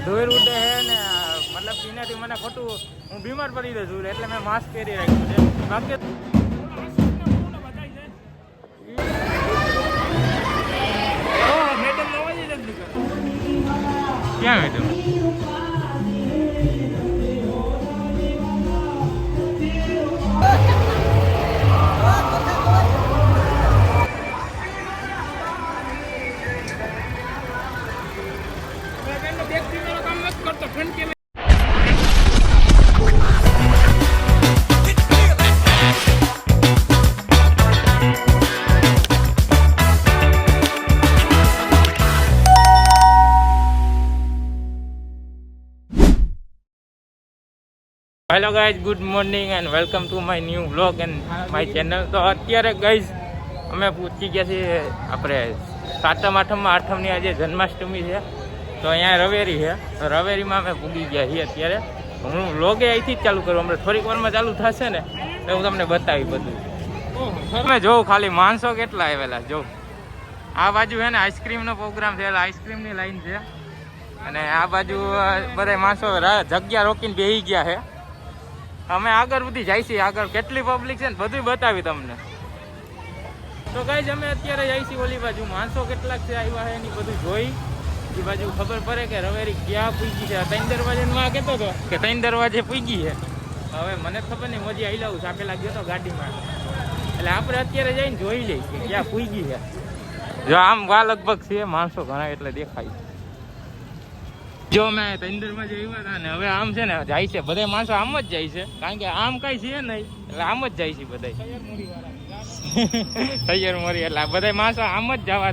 ધોઈર ઉડે છે ને મતલબ એનાથી મને ખોટું હું બીમાર પડી દઉં છું એટલે મેં માસ્ક પહેરી રાખ્યું છે. બાકી ક્યાં madam? Hello guys good morning and welcome to my new vlog and my channel તો અત્યારે ગાઈઝ અમે પૂછી ગયા છીએ આપણે સાતમ, આઠમમાં, આઠમની આજે જન્માષ્ટમી છે. તો અહીંયા રવેરી છે. તો રવેરીમાં અમે પૂગી ગયા છીએ અત્યારે. હું વ્લોગે અહીંથી જ ચાલુ કરું. હમણાં થોડીક વારમાં ચાલુ થશે ને, તો હું તમને બતાવી બધું. તમે જોઉં ખાલી માણસો કેટલા આવેલા. જોઉં આ બાજુ છે ને આઈસ્ક્રીમનો પ્રોગ્રામ છે. આઈસ્ક્રીમની લાઈન છે. અને આ બાજુ બધા માણસો જગ્યા રોકીને બેસી ગયા છે. અમે આગળ બધી જાય છીએ. આગળ કેટલી પબ્લિક છે ને બધું બતાવી તમને. તો ગાઈઝ અમે અત્યારે જાય છીએ ઓલી બાજુ. માણસો કેટલાક છે, આવ્યા છે, એની બધું જોઈ. એ બાજુ ખબર પડે કે રવેરી ક્યાં પૂગી છે. ત્રણ દરવાજે માં કહેતો હતો કે ત્રણ દરવાજે પૂગી છે. હવે મને ખબર નહીં, મજી આવી લાવું આપેલા લાગ્યો તો ગાડીમાં. એટલે આપણે અત્યારે જઈને જોઈ લઈએ કે ક્યાં પૂગી છે. જો આમ વા લગભગ છે, માણસો ઘણા એટલે દેખાય જો મેં તંદરમાં જ આવ્યા હતા ને, હવે આમ છે ને, જાય છે. બધા માણસો આમ જ જાય છે. કારણ કે આમ કઈ છે નહીં, એટલે આમ જ જાય છે બધા તૈયાર મોરી, એટલે બધા માણસો આમ જ જવા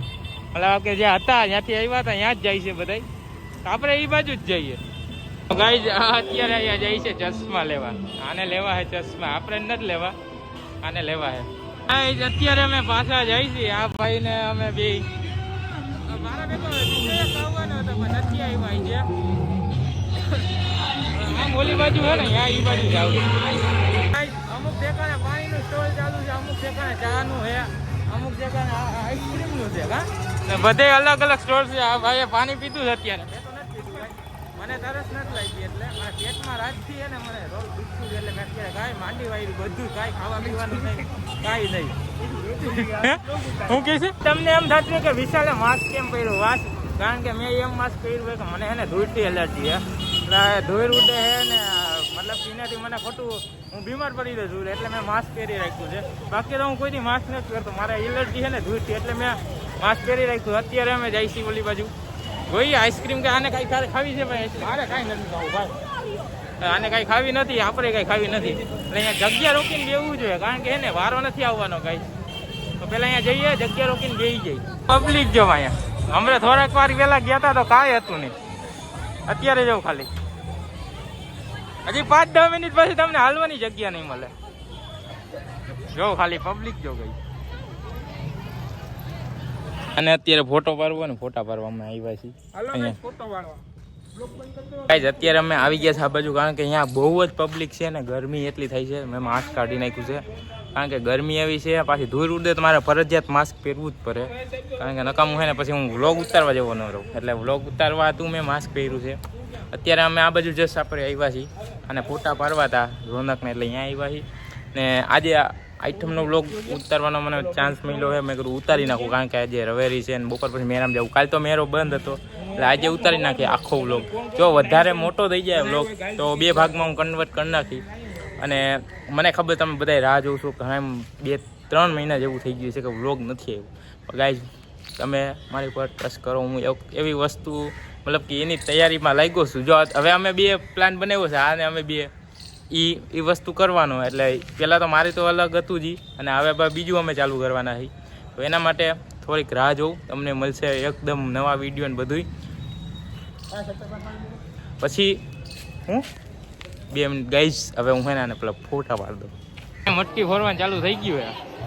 મતલબ કે જે હતા, ત્યાંથી આવ્યા હતા, ત્યાં જ જાય છે બધા આપણે એ બાજુ જ જઈએ. ગાઈ અત્યારે અહીંયા જાય છે ચશ્મા લેવા. આને લેવા છે ચશ્મા. આપણે નથી લેવા. આને લેવા હા. અત્યારે અમે પાછા જાય છીએ. આ ભાઈને અમે બે આમ ઓલી બાજુ હે ને ત્યાં ઈ બાજુ જાવ અમુક ઠેકાણે પાણીનું સ્ટોલ ચાલુ છે અમુક ઠેકાણે ચાનું છે. અમુક ઠેકાણે આઈસ્ક્રીમનું છે હા? બધે અલગ અલગ સ્ટોર છે આ ભાઈએ પાણી પીધું છે અત્યારે. મને તરસ નથી લાગી એટલે મારા પેટમાં રાજથી ને મને રોજ દુખતું છે એટલે મેં અત્યારે કાંઈ માંડી વાયરું બધું કાંઈ ખાવા પીવાનું નહીં કાંઈ નહીં. હું? કહે છે? તમને એમ થતું કે વિશાલે માસ્ક કેમ પહેર્યું? વાસ કારણ કે મેં એમ માસ્ક પહેર્યું કે મને છે ને ધૂળથી એલર્જી છે એટલે ધૂળ ઉડે છે ને મતલબ પીનાથી એનાથી મને ખોટું હું બીમાર પડી જઉં છું એટલે મેં માસ્ક પહેરી રાખ્યું છે. બાકી તો હું કોઈથી માસ્ક નથી પહેરતો મારે એલર્જી છે ને ધૂળથી એટલે મેં માસ્ક પહેરી રાખ્યું. અત્યારે અમે જાય છીએ ઓલી બાજુ. જોઈએ આઈસ્ક્રીમ કે આને કાંઈ ખાલી ખાવી છે ભાઈ? મારે કાંઈ નથી ખાવું ભાઈ. આને કાંઈ ખાવી નથી આપણે કાંઈ ખાવી નથી. એટલે અહીંયા જગ્યા રોકીને બેવું જોઈએ કારણ કે એને વારો નથી આવવાનો કાંઈ. તો પેલા અહીંયા જઈએ જગ્યા રોકીને બેસી જઈ પબ્લિક જો અહીંયા. હમણાં થોડાક વાર પહેલા ગયા હતા તો કાંઈ હતું નહીં. અત્યારે જવું ખાલી. હજી પાંચ દસ મિનિટ પછી તમને હાલવાની જગ્યા નહીં મળે. જો ખાલી પબ્લિક જો ગઈ. અને અત્યારે ફોટો પાડવો ને ફોટા પાડવામાં આવ્યા છીએ. અત્યારે અમે આવી ગયા છે આ બાજુ કારણ કે અહીંયા બહુ જ પબ્લિક છે ને ગરમી એટલી થઈ છે. મેં માસ્ક કાઢી નાખ્યું છે. કારણ કે ગરમી એવી છે પાછી ધૂળ ઉડે તો મારે ફરજિયાત માસ્ક પહેરવું જ પડે. કારણ કે નકામું હોય ને પછી હું વ્લોગ ઉતારવા જવો ન રહું. એટલે વ્લોગ ઉતારવા હતું મેં માસ્ક પહેર્યું છે. અત્યારે અમે આ બાજુ જસ્ટ આપણે આવ્યા છીએ અને ફોટા પાડવા હતા રોનકને એટલે અહીંયા આવ્યા છીએ. ને આજે આઈટમનો બ્લોગ ઉતારવાનો મને ચાન્સ મળ્યો છે. મેં કીધું ઉતારી નાખું કારણ કે આજે રવેરી છે ને બપોર પછી મેરામ જવું કાલ તો મેરો બંધ હતો. એટલે આજે ઉતારી નાખીએ આખો બ્લોગ જો વધારે મોટો થઈ જાય બ્લોગ તો બે ભાગમાં હું કન્વર્ટ કરી નાખી અને મને ખબર તમે બધા રાહ જોઉં છો એમ બે ત્રણ મહિના જેવું થઈ ગયું છે કે વ્લોગ નથી આવ્યું. ગાઈઝ તમે મારી પર ટ્રસ્ટ કરો. હું એવી વસ્તુ મતલબ કે એની તૈયારીમાં લાગ્યો છું. જો હવે અમે બે પ્લાન બનાવ્યો છે. આને અમે બે એ એ વસ્તુ કરવાનો. એટલે પહેલાં તો મારે તો અલગ હતું જ. અને હવે બીજું અમે ચાલુ કરવાના છીએ તો એના માટે થોડીક રાહ જોઉં. તમને મળશે એકદમ નવા વીડિયો ને બધુંય. પછી, હું? બે મિનિટ ગાઈશ હવે હું એના પેલા ફોટા પાડ દઉં. મટકી ફોરવાનું ચાલુ થઈ ગયું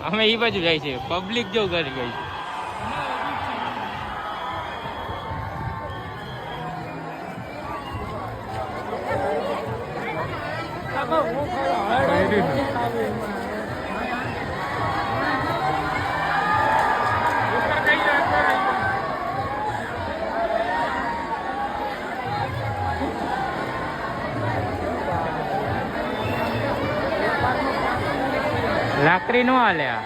અમે એ બાજુ જાય છે. પબ્લિક જો ઘર ગઈ છે. રાત્રિ નો આલ્યા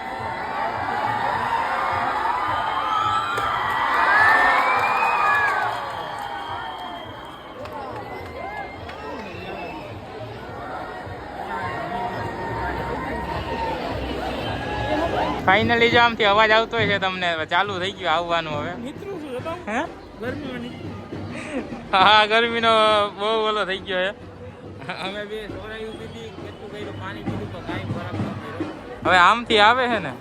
ફાઇનલી જો આમથી અવાજ આવતો છે તમને ચાલુ થઈ ગયું આવવાનું હવે. હે? ગરમીનો બહુ ઓલો થઈ ગયો છે. અમે બે કેટલું કર્યું પાણી પીધું તો ફરક હવે આમથી આવે છે ને?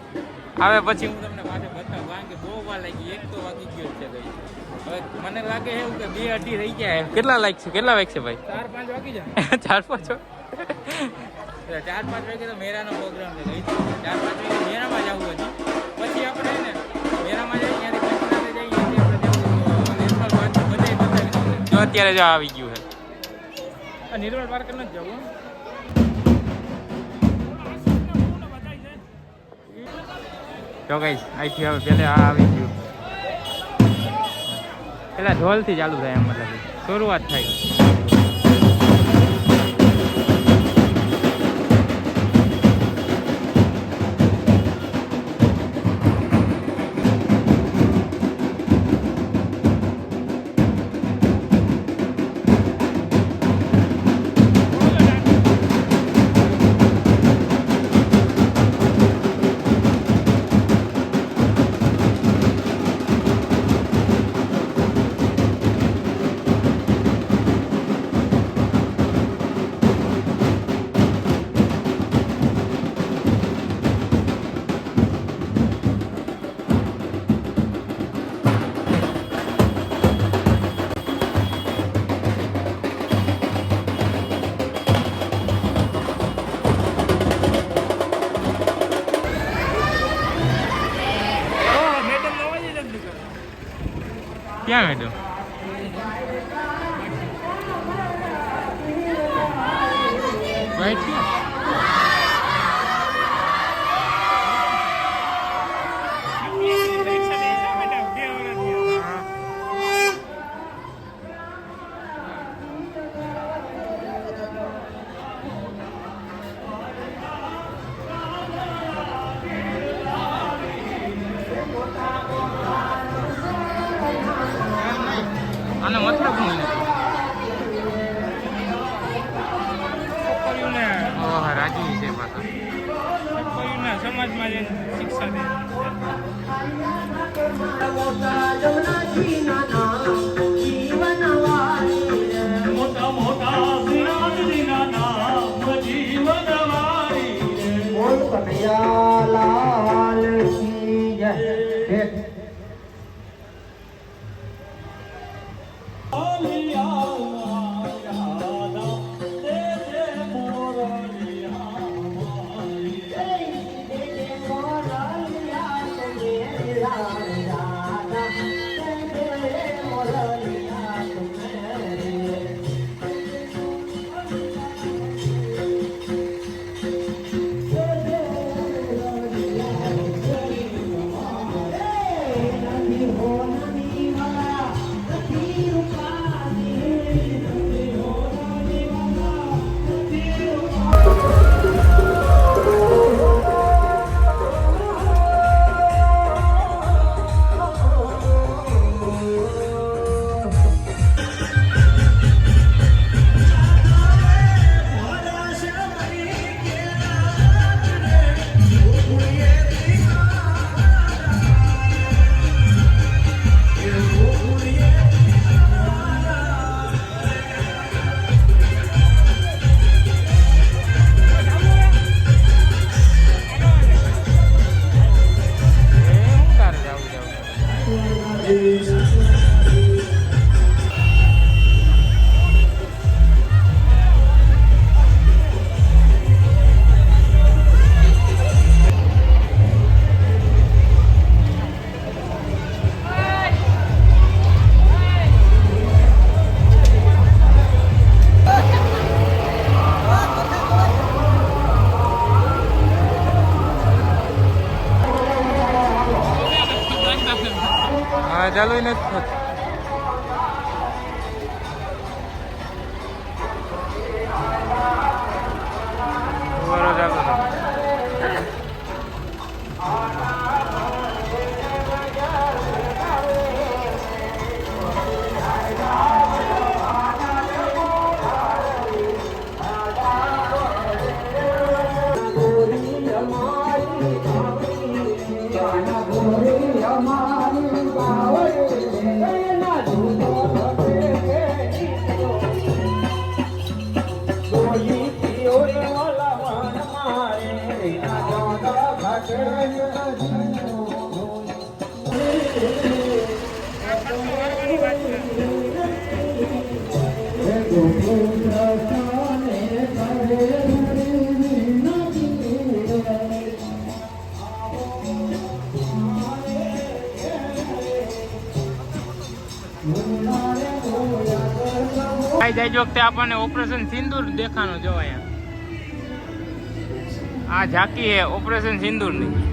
આવે પછી. હું તમને પાછળ બતાવું કારણ કે બહુ વાર લાગી એક તો વાગી ગયો છે ભાઈ. હવે મને લાગે છે એવું કે બે અઢી રહી ગયા. કેટલા લાગ છે કેટલા વાગશે ભાઈ? ચાર પાંચ વાગી જાય. ચાર પાંચ વાગે? ચાર પાંચ વાગે તો મેરાનો પ્રોગ્રામ છે. ભાઈ ચાર પાંચ વાગે મેરામાં જવું હતું પછી આપણે ને મેરામાં જઈએ ત્યાંથી પંચનાથે જઈએ ત્યાંથી આપણે નેશનલ પાર્ક બધે બતાવી જો અત્યારે જો આવી ગયું છે. આ નિર્મળ પાર્ક નથી જવું જો કઈ અહીંથી હવે પેલા આ આવી ગયું. પેલા ઢોલથી ચાલુ થાય એમ મતલબ. શરૂઆત થાય. ક્યાં મેડમ five six seven. ચાલુ નથી આઈ જાય જો વખતે આપણને ઓપરેશન સિંદૂર દેખાણો જોવાયા આ ઝાંકી ઓપરેશન સિંદૂર સિંદૂરની.